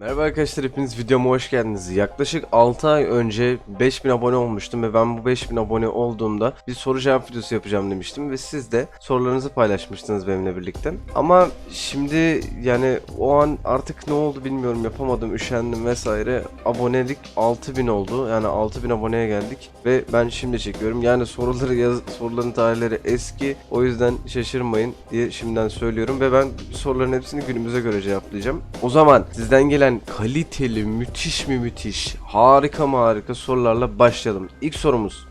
Merhaba arkadaşlar hepiniz videoma hoş geldiniz. Yaklaşık 6 ay önce 5000 abone olmuştum ve ben bu 5000 abone olduğumda bir soru cevap videosu yapacağım demiştim ve siz de sorularınızı paylaşmıştınız benimle birlikte. Ama şimdi yani o an artık ne oldu bilmiyorum yapamadım üşendim vesaire. Abonelik 6000 oldu yani 6000 aboneye geldik ve ben şimdi çekiyorum. Yani soruları yaz soruların tarihleri eski o yüzden şaşırmayın diye şimdiden söylüyorum ve ben soruların hepsini günümüze göre cevaplayacağım. O zaman sizden gelen kaliteli, müthiş mi müthiş, harika mı harika sorularla başlayalım. İlk sorumuz.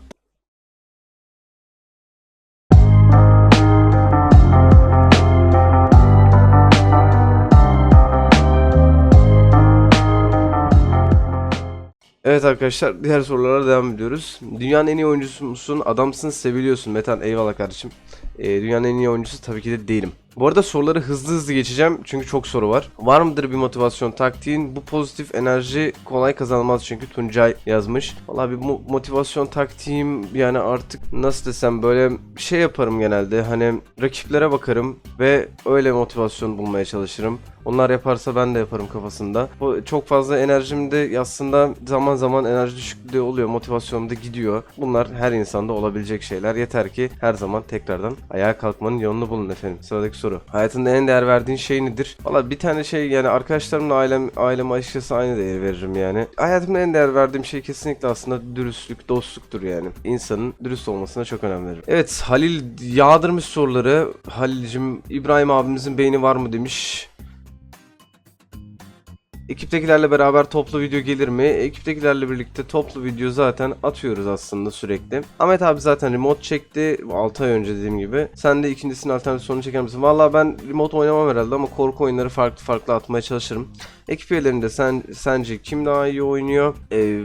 Evet arkadaşlar diğer sorulara devam ediyoruz. Dünyanın en iyi oyuncusu musun? Adamsın, seviliyorsun. Metan eyvallah kardeşim. Ee, dünyanın en iyi oyuncusu tabii ki de değilim. Bu arada soruları hızlı hızlı geçeceğim çünkü çok soru var. Var mıdır bir motivasyon taktiğin? Bu pozitif enerji kolay kazanılmaz çünkü Tuncay yazmış. Valla bir mo- motivasyon taktiğim yani artık nasıl desem böyle şey yaparım genelde. Hani rakiplere bakarım ve öyle motivasyon bulmaya çalışırım. Onlar yaparsa ben de yaparım kafasında. Bu çok fazla enerjimde aslında zaman zaman enerji düşüklüğü oluyor. Motivasyonum da gidiyor. Bunlar her insanda olabilecek şeyler. Yeter ki her zaman tekrardan ayağa kalkmanın yolunu bulun efendim. Sıradaki soru. Hayatında en değer verdiğin şey nedir? Valla bir tane şey yani arkadaşlarımla ailem, aileme açıkçası aynı değeri veririm yani. Hayatımda en değer verdiğim şey kesinlikle aslında dürüstlük, dostluktur yani. İnsanın dürüst olmasına çok önem veririm. Evet Halil yağdırmış soruları. Halil'cim İbrahim abimizin beyni var mı demiş. Ekiptekilerle beraber toplu video gelir mi? Ekiptekilerle birlikte toplu video zaten atıyoruz aslında sürekli. Ahmet abi zaten remote çekti 6 ay önce dediğim gibi. Sen de ikincisinin alternatif sonunu çeker misin? Valla ben remote oynamam herhalde ama korku oyunları farklı farklı atmaya çalışırım. Ekip üyelerinde sen sence kim daha iyi oynuyor? Ee,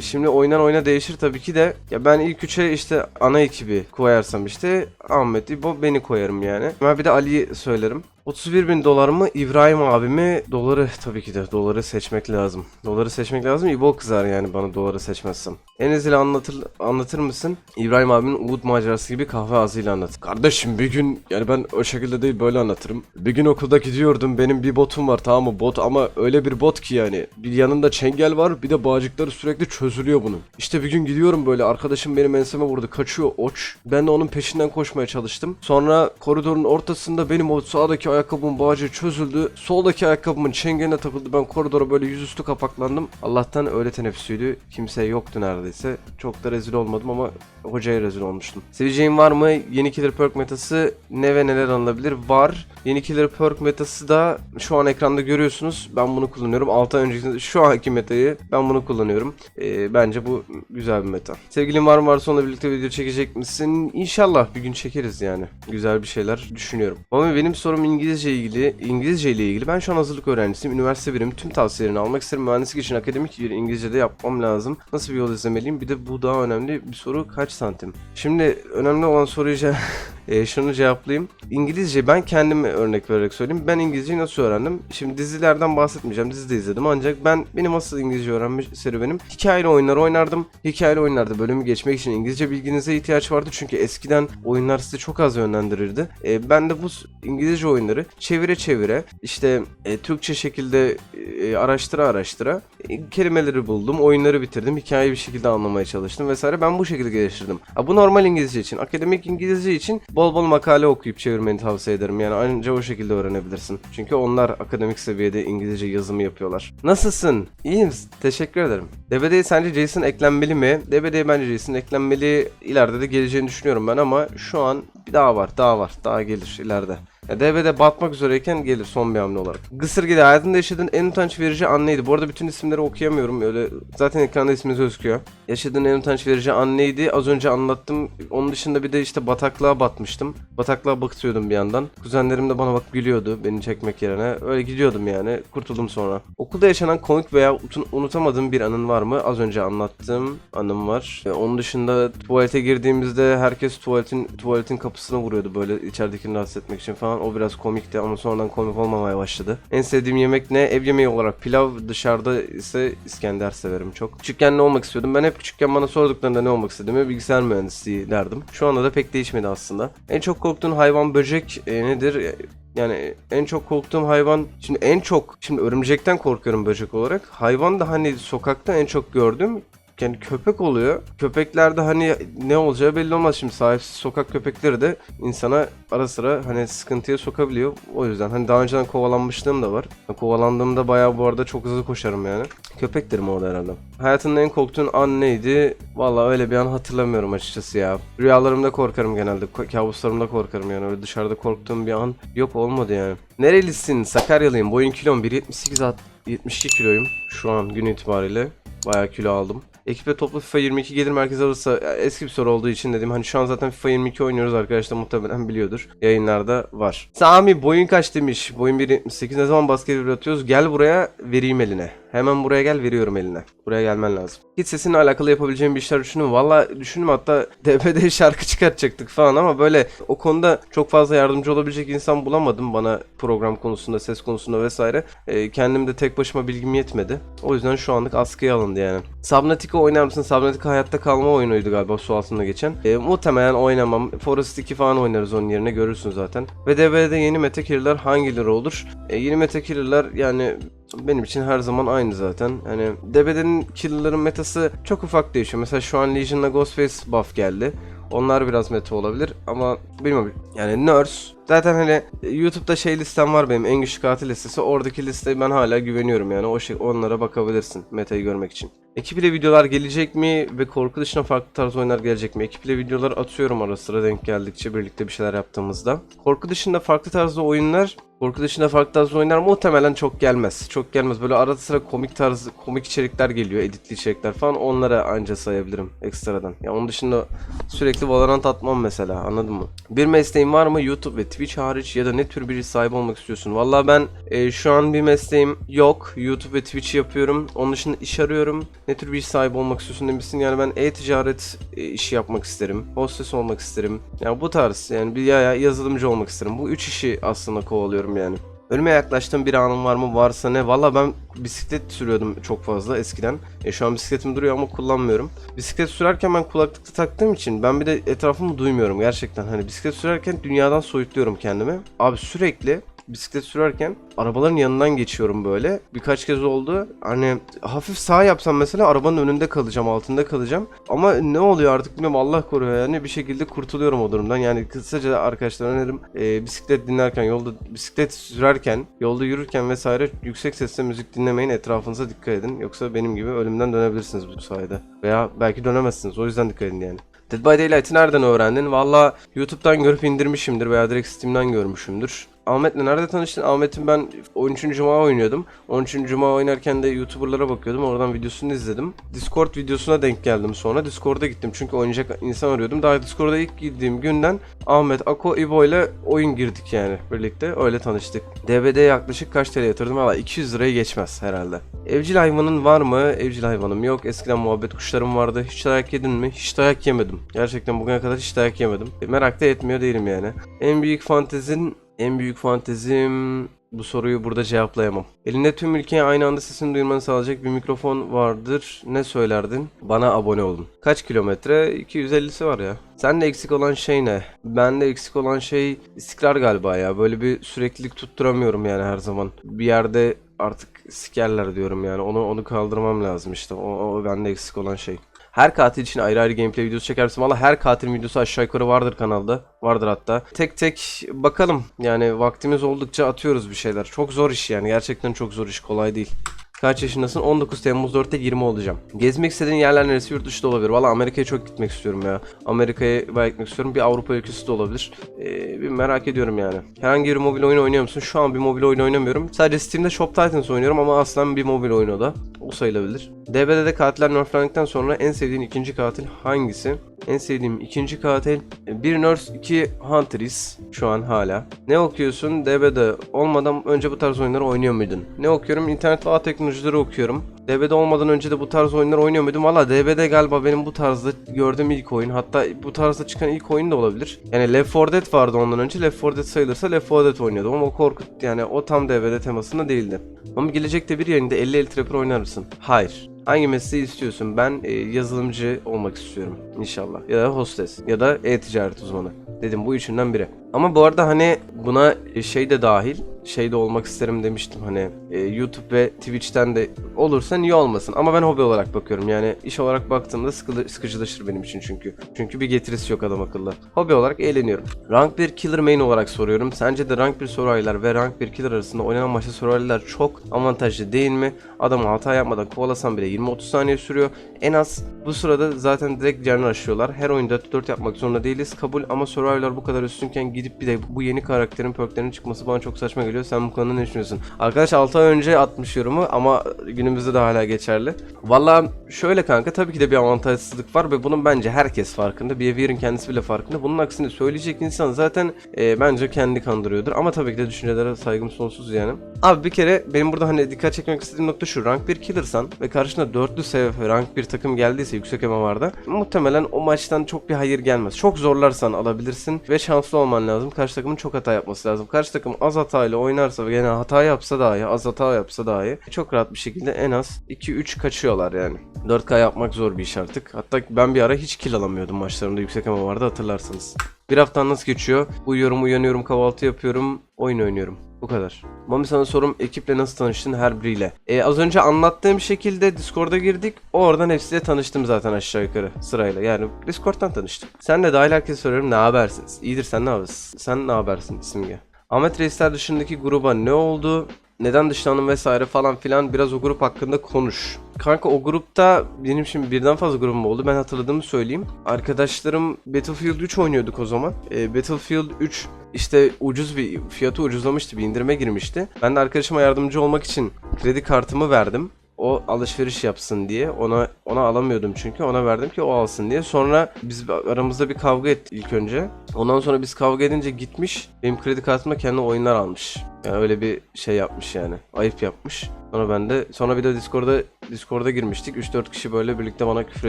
Şimdi oynan oyna değişir tabii ki de. Ya ben ilk üçe işte ana ekibi koyarsam işte Ahmet, İbo beni koyarım yani. Ben bir de Ali'yi söylerim. 31 bin dolar mı İbrahim abimi doları tabii ki de doları seçmek lazım. Doları seçmek lazım İbo kızar yani bana doları seçmezsem. Enes ile anlatır, anlatır mısın? İbrahim abimin Uğud macerası gibi kahve ağzıyla anlat. Kardeşim bir gün yani ben o şekilde değil böyle anlatırım. Bir gün okulda gidiyordum benim bir botum var tamam mı bot ama öyle bir bot ki yani. Bir yanında çengel var bir de bağcıkları sürekli çözülüyor bunun. İşte bir gün gidiyorum böyle arkadaşım benim enseme vurdu kaçıyor oç. Ben de onun peşinden koşmaya çalıştım. Sonra koridorun ortasında benim o sağdaki ayakkabımın bağcığı çözüldü. Soldaki ayakkabımın çengeline takıldı. Ben koridora böyle yüzüstü kapaklandım. Allah'tan öyle teneffüsüydü. Kimse yoktu neredeyse. Çok da rezil olmadım ama hocaya rezil olmuştum. Seveceğin var mı? Yeni killer perk metası ne ve neler alınabilir? Var. Yeni killer perk metası da şu an ekranda görüyorsunuz. Ben bunu kullanıyorum. 6 ay öncesinde şu anki metayı ben bunu kullanıyorum. Ee, bence bu güzel bir meta. Sevgilin var mı varsa onunla birlikte video çekecek misin? İnşallah bir gün çekeriz yani. Güzel bir şeyler düşünüyorum. Ama benim sorum İngilizce ilgili. İngilizce ile ilgili. Ben şu an hazırlık öğrencisiyim. Üniversite birim tüm tavsiyelerini almak isterim. Mühendislik için akademik bir İngilizce de yapmam lazım. Nasıl bir yol izlemeliyim? Bir de bu daha önemli bir soru. Kaç santim? Şimdi önemli olan soruyu e, şunu cevaplayayım. İngilizce ben kendim örnek vererek söyleyeyim. Ben İngilizceyi nasıl öğrendim? Şimdi dizilerden bahsetmeyeceğim. Dizi de izledim ancak ben benim asıl İngilizce öğrenme serüvenim hikayeli oyunlar oynardım. Hikayeli oyunlarda bölümü geçmek için İngilizce bilginize ihtiyaç vardı. Çünkü eskiden oyunlar sizi çok az yönlendirirdi. E, ben de bu İngilizce oyunları çevire çevire işte e, Türkçe şekilde e, araştıra araştıra e, kelimeleri buldum. Oyunları bitirdim. Hikayeyi bir şekilde anlamaya çalıştım vesaire. Ben bu şekilde geliştirdim. Ha, bu normal İngilizce için. Akademik İngilizce için bol bol makale okuyup çevirmeni tavsiye ederim. Yani anca o şekilde öğrenebilirsin. Çünkü onlar akademik seviyede İngilizce yazımı yapıyorlar. Nasılsın? İyi misin? Teşekkür ederim. DBD'ye sence Jason eklenmeli mi? DBD'ye bence Jason eklenmeli. İleride de geleceğini düşünüyorum ben ama şu an bir daha var. Daha var. Daha gelir ileride. Ya DB'de batmak üzereyken gelir son bir hamle olarak. Gısırgide hayatında yaşadığın en utanç verici an neydi? Bu arada bütün isimleri okuyamıyorum. Öyle zaten ekranda isminiz gözüküyor. Yaşadığın en utanç verici an neydi? Az önce anlattım. Onun dışında bir de işte bataklığa batmıştım. Bataklığa bakıyordum bir yandan. Kuzenlerim de bana bak gülüyordu beni çekmek yerine. Öyle gidiyordum yani. Kurtuldum sonra. Okulda yaşanan komik veya unutamadığın bir anın var mı? Az önce anlattığım anım var. E, onun dışında tuvalete girdiğimizde herkes tuvaletin tuvaletin kapısına vuruyordu böyle içeridekini rahatsız etmek için falan. Falan. O biraz komikti ama sonradan komik olmamaya başladı. En sevdiğim yemek ne? Ev yemeği olarak pilav. Dışarıda ise İskender severim çok. Küçükken ne olmak istiyordum? Ben hep küçükken bana sorduklarında ne olmak istediğimi bilgisayar mühendisliği derdim. Şu anda da pek değişmedi aslında. En çok korktuğun hayvan böcek e, nedir? Yani en çok korktuğum hayvan şimdi en çok şimdi örümcekten korkuyorum böcek olarak. Hayvan da hani sokakta en çok gördüğüm yani köpek oluyor. Köpeklerde hani ne olacağı belli olmaz şimdi sahipsiz sokak köpekleri de insana ara sıra hani sıkıntıya sokabiliyor. O yüzden hani daha önceden kovalanmışlığım da var. Kovalandığımda bayağı bu arada çok hızlı koşarım yani. Köpektir o da herhalde. Hayatında en korktuğun an neydi? Vallahi öyle bir an hatırlamıyorum açıkçası ya. Rüyalarımda korkarım genelde. Kabuslarımda korkarım yani. Öyle dışarıda korktuğum bir an yok olmadı yani. Nerelisin? Sakaryalıyım. Boyun kilom 1.78 at 72 kiloyum şu an gün itibariyle. Bayağı kilo aldım. Ekiple toplu FIFA 22 gelir merkezi alırsa eski bir soru olduğu için dedim hani şu an zaten FIFA 22 oynuyoruz arkadaşlar muhtemelen biliyordur. Yayınlarda var. Sami boyun kaç demiş. Boyun 1.78 ne zaman basket atıyoruz? Gel buraya vereyim eline. Hemen buraya gel veriyorum eline. Buraya gelmen lazım. Hiç sesinle alakalı yapabileceğim bir işler düşündüm. Valla düşündüm hatta DBD şarkı çıkartacaktık falan ama böyle o konuda çok fazla yardımcı olabilecek insan bulamadım bana program konusunda, ses konusunda vesaire. Ee, kendim de tek başıma bilgim yetmedi. O yüzden şu anlık askıya alındı yani. Subnautica oynar mısın? Subnautica hayatta kalma oyunuydu galiba su altında geçen. Ee, muhtemelen oynamam. Forest 2 falan oynarız onun yerine görürsün zaten. Ve DB'de yeni meta killer'lar hangileri olur? Ee, yeni meta killer'lar yani benim için her zaman aynı zaten. Hani DB'nin killer'ların metası çok ufak değişiyor. Mesela şu an Legion'la Ghostface buff geldi. Onlar biraz meta olabilir ama bilmiyorum. Yani Nurse Zaten hani YouTube'da şey listem var benim en güçlü katil listesi. Oradaki listeye ben hala güveniyorum yani. O şey onlara bakabilirsin metayı görmek için. Ekip ile videolar gelecek mi ve korku dışında farklı tarz oyunlar gelecek mi? Ekip ile videolar atıyorum ara sıra denk geldikçe birlikte bir şeyler yaptığımızda. Korku dışında farklı tarzda oyunlar Korku dışında farklı tarzda oyunlar muhtemelen çok gelmez. Çok gelmez. Böyle arada sıra komik tarz, komik içerikler geliyor. Editli içerikler falan. Onlara anca sayabilirim ekstradan. Ya onun dışında sürekli Valorant atmam mesela. Anladın mı? Bir mesleğin var mı? YouTube ve Twitch hariç ya da ne tür bir iş sahibi olmak istiyorsun? Vallahi ben e, şu an bir mesleğim yok. YouTube ve Twitch yapıyorum. Onun dışında iş arıyorum. Ne tür bir iş sahibi olmak istiyorsun demişsin. Yani ben e-ticaret e, işi yapmak isterim. Hostes olmak isterim. Yani bu tarz yani bir ya yazılımcı olmak isterim. Bu üç işi aslında kovalıyorum yani. Ölüme yaklaştığım bir anım var mı? Varsa ne? Valla ben bisiklet sürüyordum çok fazla eskiden. E, şu an bisikletim duruyor ama kullanmıyorum. Bisiklet sürerken ben kulaklıkta taktığım için ben bir de etrafımı duymuyorum gerçekten. Hani bisiklet sürerken dünyadan soyutluyorum kendimi. Abi sürekli bisiklet sürerken arabaların yanından geçiyorum böyle. Birkaç kez oldu. Hani hafif sağ yapsam mesela arabanın önünde kalacağım, altında kalacağım. Ama ne oluyor artık bilmiyorum Allah koruyor yani bir şekilde kurtuluyorum o durumdan. Yani kısaca arkadaşlar önerim e, bisiklet dinlerken, yolda bisiklet sürerken, yolda yürürken vesaire yüksek sesle müzik dinlemeyin. Etrafınıza dikkat edin. Yoksa benim gibi ölümden dönebilirsiniz bu sayede. Veya belki dönemezsiniz. O yüzden dikkat edin yani. Dead by Daylight'ı nereden öğrendin? Valla YouTube'dan görüp indirmişimdir veya direkt Steam'den görmüşümdür. Ahmet'le nerede tanıştın? Ahmet'in ben 13. Cuma oynuyordum. 13. Cuma oynarken de YouTuber'lara bakıyordum. Oradan videosunu izledim. Discord videosuna denk geldim sonra. Discord'a gittim çünkü oynayacak insan arıyordum. Daha Discord'a ilk girdiğim günden Ahmet, Ako, İbo ile oyun girdik yani birlikte. Öyle tanıştık. DBD yaklaşık kaç TL yatırdım? Valla 200 lirayı geçmez herhalde. Evcil hayvanın var mı? Evcil hayvanım yok. Eskiden muhabbet kuşlarım vardı. Hiç dayak yedin mi? Hiç dayak yemedim. Gerçekten bugüne kadar hiç dayak yemedim. Merak da etmiyor değilim yani. En büyük fantezin en büyük fantezim bu soruyu burada cevaplayamam. Elinde tüm ülkeye aynı anda sesini duymanı sağlayacak bir mikrofon vardır. Ne söylerdin? Bana abone olun. Kaç kilometre? 250'si var ya. Sende eksik olan şey ne? Bende eksik olan şey istikrar galiba ya. Böyle bir süreklilik tutturamıyorum yani her zaman. Bir yerde artık sikerler diyorum yani. Onu onu kaldırmam lazım işte. O, o bende eksik olan şey. Her katil için ayrı ayrı gameplay videosu çekersin. Valla her katil videosu aşağı yukarı vardır kanalda. Vardır hatta. Tek tek bakalım. Yani vaktimiz oldukça atıyoruz bir şeyler. Çok zor iş yani. Gerçekten çok zor iş. Kolay değil. Kaç yaşındasın? 19 Temmuz 4'te 20 olacağım. Gezmek istediğin yerler neresi? Yurt dışı da olabilir. Valla Amerika'ya çok gitmek istiyorum ya. Amerika'ya bayağı gitmek istiyorum. Bir Avrupa ülkesi de olabilir. Ee, bir merak ediyorum yani. Herhangi bir mobil oyun oynuyor musun? Şu an bir mobil oyun oynamıyorum. Sadece Steam'de Shop Titans oynuyorum ama aslen bir mobil oyunu o da. O sayılabilir. DBD'de katiller nerflendikten sonra en sevdiğin ikinci katil hangisi? En sevdiğim ikinci katil. Bir nurse, iki huntress şu an hala. Ne okuyorsun? DB'de olmadan önce bu tarz oyunları oynuyor muydun? Ne okuyorum? İnternet ve ağ teknolojileri okuyorum. DB'de olmadan önce de bu tarz oyunlar oynuyor muydum? Valla DB'de galiba benim bu tarzda gördüğüm ilk oyun. Hatta bu tarzda çıkan ilk oyun da olabilir. Yani Left 4 Dead vardı ondan önce. Left 4 Dead sayılırsa Left 4 Dead oynuyordum ama o korkut yani o tam DB'de temasında değildi. Ama gelecekte bir yayında 50 50 Trapper oynar mısın? Hayır. Hangi mesleği istiyorsun? Ben e, yazılımcı olmak istiyorum inşallah. Ya da hostes ya da e-ticaret uzmanı. Dedim bu üçünden biri. Ama bu arada hani buna e, şey de dahil, şey de olmak isterim demiştim hani e, YouTube ve Twitch'ten de olursa niye olmasın. Ama ben hobi olarak bakıyorum yani iş olarak baktığımda sıkılı, sıkıcılaşır benim için çünkü. Çünkü bir getirisi yok adam akıllı. Hobi olarak eğleniyorum. Rank 1 Killer Main olarak soruyorum. Sence de Rank 1 Survivor'lar ve Rank 1 Killer arasında oynanan maçta Survivor'lar çok avantajlı değil mi? Adamı hata yapmadan kovalasan bile 20-30 saniye sürüyor. En az bu sırada zaten direkt canını aşıyorlar. Her oyunda 4 yapmak zorunda değiliz. Kabul ama Survivor'lar bu kadar üstünken gidip bir de bu yeni karakterin perklerinin çıkması bana çok saçma geliyor. Sen bu konuda ne düşünüyorsun? Arkadaş 6 ay önce atmış yorumu ama günümüzde de hala geçerli. Valla şöyle kanka tabii ki de bir avantajsızlık var ve bunun bence herkes farkında. Behavior'ın kendisi bile farkında. Bunun aksine söyleyecek insan zaten e, bence kendi kandırıyordur. Ama tabii ki de düşüncelere saygım sonsuz yani. Abi bir kere benim burada hani dikkat çekmek istediğim nokta şu. Rank 1 killersan ve karşına dörtlü sev rank 1 takım geldiyse yüksek vardı. Muhtemelen o maçtan çok bir hayır gelmez. Çok zorlarsan alabilirsin ve şanslı olman lazım. Karşı takımın çok hata yapması lazım. Karşı takım az hatayla oynarsa ve gene hata yapsa dahi, az hata yapsa dahi çok rahat bir şekilde en az 2-3 kaçıyorlar yani. 4K yapmak zor bir iş artık. Hatta ben bir ara hiç kill alamıyordum maçlarımda yüksek ama vardı hatırlarsanız. Bir haftan nasıl geçiyor? Uyuyorum, uyanıyorum, kahvaltı yapıyorum, oyun oynuyorum. Bu kadar. Mami sana sorum ekiple nasıl tanıştın her biriyle? Ee, az önce anlattığım şekilde Discord'a girdik. Oradan hepsiyle tanıştım zaten aşağı yukarı sırayla. Yani Discord'dan tanıştık. Sen de dahil herkese soruyorum ne habersiniz? İyidir sen ne habersin? Sen ne habersin Simge? Ahmet Reisler dışındaki gruba ne oldu? Neden dışlandın vesaire falan filan biraz o grup hakkında konuş. Kanka o grupta benim şimdi birden fazla grubum oldu. Ben hatırladığımı söyleyeyim. Arkadaşlarım Battlefield 3 oynuyorduk o zaman. Ee, Battlefield 3 işte ucuz bir fiyatı ucuzlamıştı bir indirime girmişti. Ben de arkadaşıma yardımcı olmak için kredi kartımı verdim. O alışveriş yapsın diye ona ona alamıyordum çünkü ona verdim ki o alsın diye. Sonra biz aramızda bir kavga ettik ilk önce. Ondan sonra biz kavga edince gitmiş benim kredi kartımda kendi oyunlar almış. Yani öyle bir şey yapmış yani. Ayıp yapmış. Sonra ben de sonra bir de Discord'a Discord'a girmiştik. 3-4 kişi böyle birlikte bana küfür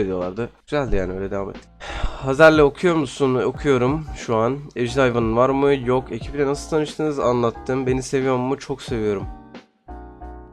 ediyorlardı. Güzeldi yani öyle devam ettik. Hazer'le okuyor musun? Okuyorum şu an. Evcil hayvanın var mı? Yok. Ekiple nasıl tanıştınız? Anlattım. Beni seviyor mu? Çok seviyorum.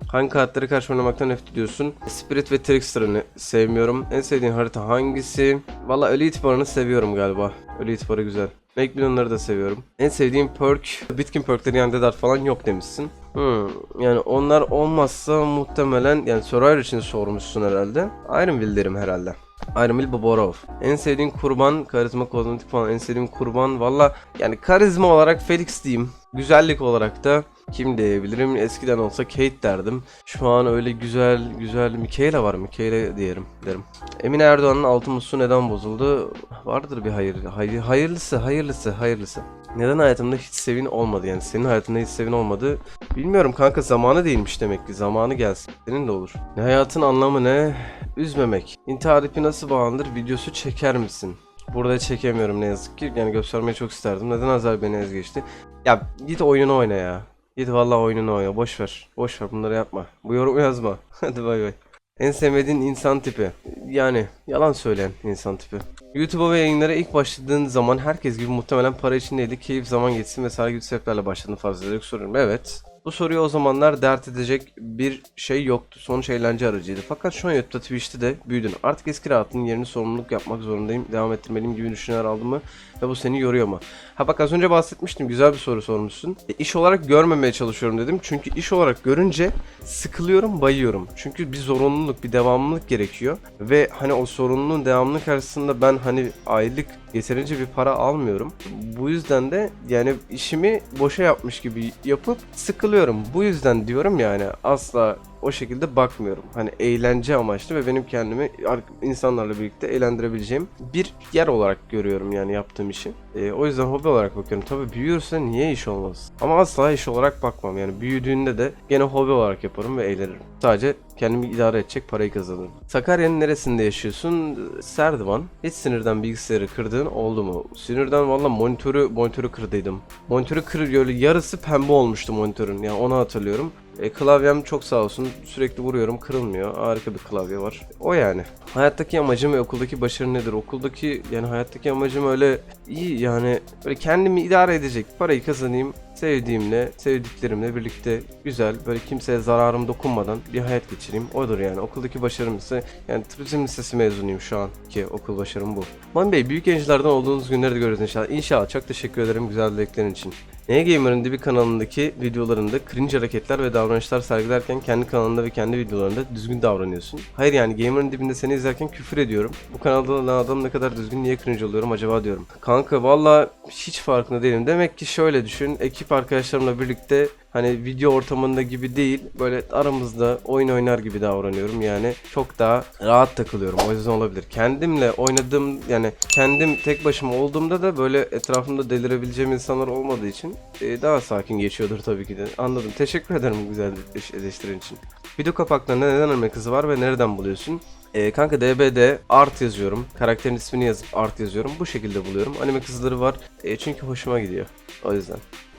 Hangi karakteri karşı oynamaktan nefret ediyorsun? Spirit ve Trickster'ını sevmiyorum. En sevdiğin harita hangisi? Valla ölü itibarını seviyorum galiba. Ölü itibarı güzel. Macmillan'ları da seviyorum. En sevdiğim perk, Bitkin perkleri yani Dead falan yok demişsin. Hmm, yani onlar olmazsa muhtemelen yani Survivor için sormuşsun herhalde. Ironville derim herhalde. Ironville Boborov. En sevdiğin kurban, karizma kozmetik falan en sevdiğim kurban. Valla yani karizma olarak Felix diyeyim. Güzellik olarak da kim diyebilirim? Eskiden olsa Kate derdim. Şu an öyle güzel güzel Michaela var. Michaela diyelim derim. Emine Erdoğan'ın altın musluğu neden bozuldu? Vardır bir hayır. hayır hayırlısı, hayırlısı, hayırlısı. Neden hayatımda hiç sevin olmadı yani senin hayatında hiç sevin olmadı bilmiyorum kanka zamanı değilmiş demek ki zamanı gelsin senin de olur. Ne hayatın anlamı ne? Üzmemek. İntihar ipi nasıl bağlanır videosu çeker misin? Burada çekemiyorum ne yazık ki yani göstermeyi çok isterdim. Neden Azar beni ez geçti? Ya git oyunu oyna ya. Git vallahi oyununu oyna boş ver. Boş ver bunları yapma. Bu yorum yazma. Hadi bay bay. En sevmediğin insan tipi. Yani yalan söyleyen insan tipi. YouTube'a ve yayınlara ilk başladığın zaman herkes gibi muhtemelen para için değildi. Keyif zaman geçsin vesaire gibi sebeplerle başladığını farz ederek soruyorum. Evet. Bu soruyu o zamanlar dert edecek bir şey yoktu. Sonuç eğlence aracıydı. Fakat şu an YouTube'da Twitch'te de büyüdün. Artık eski rahatının yerini sorumluluk yapmak zorundayım. Devam ettirmeliyim gibi düşünceler aldım mı? Ve bu seni yoruyor mu? Ha bak az önce bahsetmiştim. Güzel bir soru sormuşsun. E, iş olarak görmemeye çalışıyorum dedim. Çünkü iş olarak görünce sıkılıyorum, bayıyorum. Çünkü bir zorunluluk, bir devamlılık gerekiyor. Ve hani o sorumluluğun devamlılık karşısında ben hani aylık yeterince bir para almıyorum. Bu yüzden de yani işimi boşa yapmış gibi yapıp sıkılıyorum. Bu yüzden diyorum yani asla o şekilde bakmıyorum. Hani eğlence amaçlı ve benim kendimi ar- insanlarla birlikte eğlendirebileceğim bir yer olarak görüyorum yani yaptığım işi. E, o yüzden hobi olarak bakıyorum. Tabii büyürse niye iş olmaz? Ama asla iş olarak bakmam. Yani büyüdüğünde de gene hobi olarak yaparım ve eğlenirim. Sadece kendimi idare edecek parayı kazanırım. Sakarya'nın neresinde yaşıyorsun? Serdivan. Hiç sinirden bilgisayarı kırdığın oldu mu? Sinirden valla monitörü monitörü kırdıydım. Monitörü kır yarısı pembe olmuştu monitörün. Yani onu hatırlıyorum. E, klavyem çok sağ olsun sürekli vuruyorum kırılmıyor. Harika bir klavye var. O yani. Hayattaki amacım ve okuldaki başarı nedir? Okuldaki yani hayattaki amacım öyle iyi yani böyle kendimi idare edecek parayı kazanayım. Sevdiğimle, sevdiklerimle birlikte güzel böyle kimseye zararım dokunmadan bir hayat geçireyim. Odur yani. Okuldaki başarım ise yani turizm lisesi mezunuyum şu an ki okul başarım bu. Mami Bey büyük gençlerden olduğunuz günleri de görürüz inşallah. İnşallah çok teşekkür ederim güzel dileklerin için. Neye Gamer'ın Dibi kanalındaki videolarında cringe hareketler ve davranışlar sergilerken kendi kanalında ve kendi videolarında düzgün davranıyorsun. Hayır yani Gamer'ın dibinde seni izlerken küfür ediyorum. Bu kanalda lan adam ne kadar düzgün niye cringe oluyorum acaba diyorum. Kanka valla hiç farkında değilim. Demek ki şöyle düşün. Ekip arkadaşlarımla birlikte hani video ortamında gibi değil böyle aramızda oyun oynar gibi davranıyorum yani çok daha rahat takılıyorum o yüzden olabilir kendimle oynadığım yani kendim tek başıma olduğumda da böyle etrafımda delirebileceğim insanlar olmadığı için e, daha sakin geçiyordur tabii ki de anladım teşekkür ederim güzel eleştirin için video kapaklarında neden anime kızı var ve nereden buluyorsun e, kanka DB'de art yazıyorum. Karakterin ismini yazıp art yazıyorum. Bu şekilde buluyorum. Anime kızları var. E, çünkü hoşuma gidiyor. O yüzden.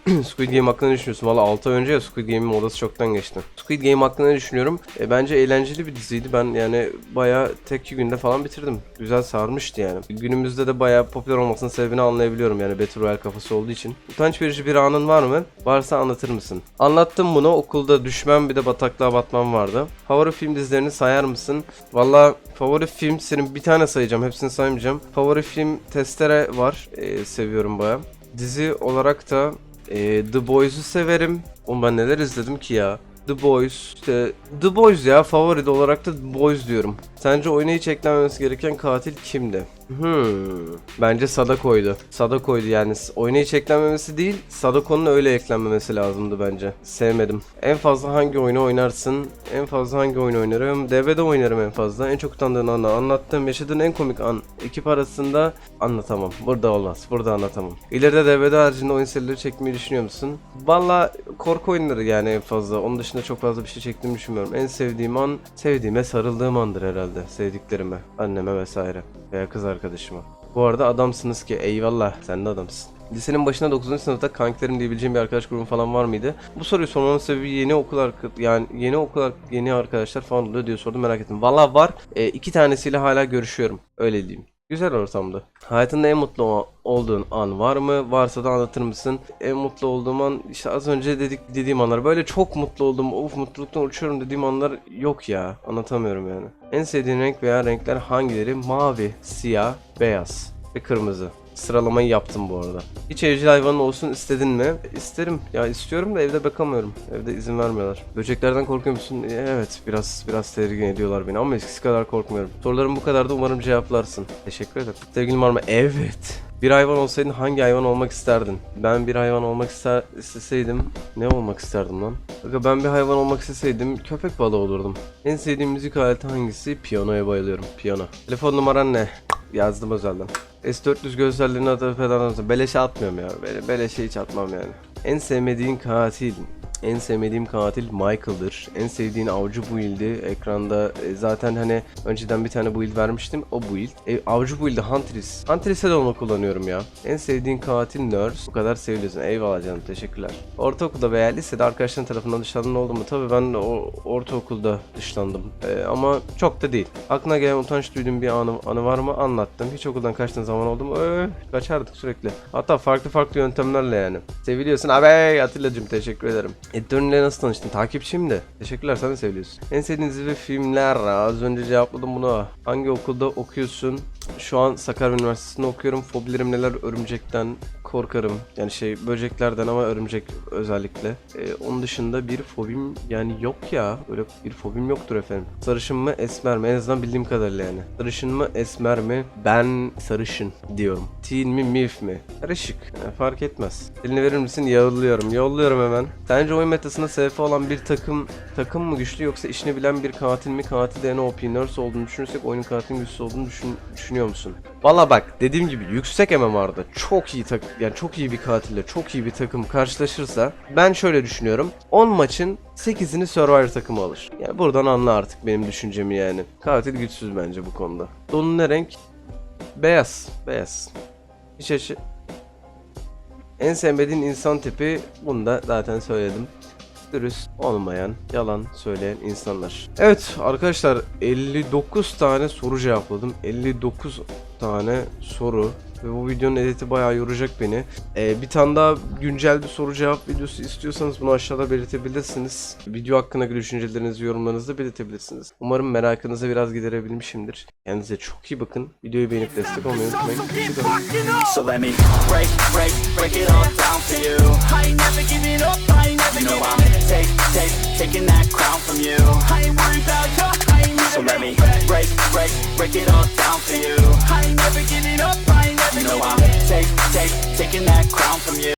Squid Game hakkında düşünüyorsun? Valla 6 ay önce ya Squid Game'in modası çoktan geçti. Squid Game hakkında ne düşünüyorum? E, bence eğlenceli bir diziydi. Ben yani bayağı tek iki günde falan bitirdim. Güzel sarmıştı yani. Günümüzde de bayağı popüler olmasının sebebini anlayabiliyorum yani Battle Royale kafası olduğu için. Utanç verici bir anın var mı? Varsa anlatır mısın? Anlattım bunu. Okulda düşmem bir de bataklığa batmam vardı. Favori film dizilerini sayar mısın? Valla favori film senin bir tane sayacağım. Hepsini saymayacağım. Favori film Testere var. E, seviyorum bayağı. Dizi olarak da ee, The Boys'u severim. Oğlum ben neler izledim ki ya. The Boys, işte The Boys ya favori olarak da The Boys diyorum. Sence oyuna hiç gereken katil kimdi? Hmm. Bence Sadako'ydu. Sadako'ydu yani. Oyuna hiç eklenmemesi değil, Sadako'nun öyle eklenmemesi lazımdı bence. Sevmedim. En fazla hangi oyunu oynarsın? En fazla hangi oyunu oynarım? DB'de oynarım en fazla. En çok utandığın anı, anlattığım, yaşadığın en komik an. Ekip arasında anlatamam. Burada olmaz. Burada anlatamam. İleride DB'de haricinde oyun serileri çekmeyi düşünüyor musun? Valla korku oyunları yani en fazla. Onun dışında çok fazla bir şey çektiğimi düşünmüyorum. En sevdiğim an, sevdiğime sarıldığım andır herhalde. Sevdiklerime, anneme vesaire. Veya kız arkadaşıma. Bu arada adamsınız ki eyvallah sen de adamsın. Lisenin başında 9. sınıfta kankilerim diyebileceğim bir arkadaş grubum falan var mıydı? Bu soruyu sormamın sebebi yeni okul yani yeni okul yeni arkadaşlar falan oluyor diye sordum merak ettim. Valla var. E, iki tanesiyle hala görüşüyorum. Öyle diyeyim. Güzel ortamdı. Hayatında en mutlu olduğun an var mı? Varsa da anlatır mısın? En mutlu olduğum an işte az önce dedik dediğim anlar. Böyle çok mutlu oldum. Of mutluluktan uçuyorum dediğim anlar yok ya. Anlatamıyorum yani. En sevdiğin renk veya renkler hangileri? Mavi, siyah, beyaz ve kırmızı. Sıralamayı yaptım bu arada. Hiç evcil hayvanın olsun istedin mi? İsterim. Ya istiyorum da evde bakamıyorum. Evde izin vermiyorlar. Böceklerden korkuyor musun? E, Evet, biraz biraz tedirgin ediyorlar beni ama eskisi kadar korkmuyorum. Sorularım bu kadar da umarım cevaplarsın. Teşekkür ederim. Sevgilim var mı? Evet. Bir hayvan olsaydın hangi hayvan olmak isterdin? Ben bir hayvan olmak ister isteseydim ne olmak isterdim lan? Bakın ben bir hayvan olmak isteseydim köpek balığı olurdum. En sevdiğim müzik aleti hangisi? Piyanoya bayılıyorum. Piyano. Telefon numaran ne? Yazdım özelden. S400 gözlerlerini atıp eden Beleşe atmıyorum ya. Böyle beleşe hiç atmam yani. En sevmediğin katil. En sevmediğim katil Michael'dır. En sevdiğin avcı build'i ekranda e, zaten hani önceden bir tane build vermiştim. O build. E, avcı build'i Huntress. Huntress'e de onu kullanıyorum ya. En sevdiğin katil Nurse. Bu kadar seviliyorsun. Eyvallah canım teşekkürler. Ortaokulda veya lisede arkadaşların tarafından dışlandın oldu mu? Tabii ben o, ortaokulda dışlandım. E, ama çok da değil. Aklına gelen utanç duyduğun bir anı, anı var mı? Anlattım. Hiç okuldan kaçtığın zaman oldu mu? Öh, kaçardık sürekli. Hatta farklı farklı yöntemlerle yani. Seviliyorsun. Abi Atilla'cım teşekkür ederim. Editörünle nasıl tanıştın? Takipçiyim de. Teşekkürler sen de seviliyorsun. En sevdiğin dizi ve filmler. Az önce cevapladım bunu. Hangi okulda okuyorsun? Şu an Sakarya Üniversitesi'nde okuyorum. Fobilerim neler? Örümcekten korkarım. Yani şey böceklerden ama örümcek özellikle. Ee, onun dışında bir fobim yani yok ya. Öyle bir fobim yoktur efendim. Sarışın mı esmer mi? En azından bildiğim kadarıyla yani. Sarışın mı esmer mi? Ben sarışın diyorum. Teen mi milf mi? Karışık. Yani fark etmez. Elini verir misin? Yolluyorum. Yolluyorum hemen. Sence oyun metasında SF olan bir takım takım mı güçlü yoksa işini bilen bir katil mi? Katil de OP nurse olduğunu düşünürsek oyunun katilin güçsüz olduğunu düşün, düşünüyor musun? Valla bak dediğim gibi yüksek MMR'da çok iyi tak yani çok iyi bir katille çok iyi bir takım karşılaşırsa ben şöyle düşünüyorum. 10 maçın 8'ini Survivor takımı alır. Yani buradan anla artık benim düşüncemi yani. Katil güçsüz bence bu konuda. Donun ne renk? Beyaz. Beyaz. İç açı. En sevmediğin insan tipi bunu da zaten söyledim. Dürüst olmayan, yalan söyleyen insanlar. Evet arkadaşlar 59 tane soru cevapladım. 59 tane soru ve bu videonun editi bayağı yoracak beni. Ee, bir tane daha güncel bir soru cevap videosu istiyorsanız bunu aşağıda belirtebilirsiniz. Video hakkındaki düşüncelerinizi, yorumlarınızı da belirtebilirsiniz. Umarım merakınızı biraz giderebilmişimdir. Kendinize çok iyi bakın. Videoyu beğenip destek olmayı unutmayın. So You know I'm take, take, taking that crown from you. I ain't worried about you. I ain't so let me break, break, break it all down for you. I ain't never up. I ain't never. You know I'm take, take, taking that crown from you.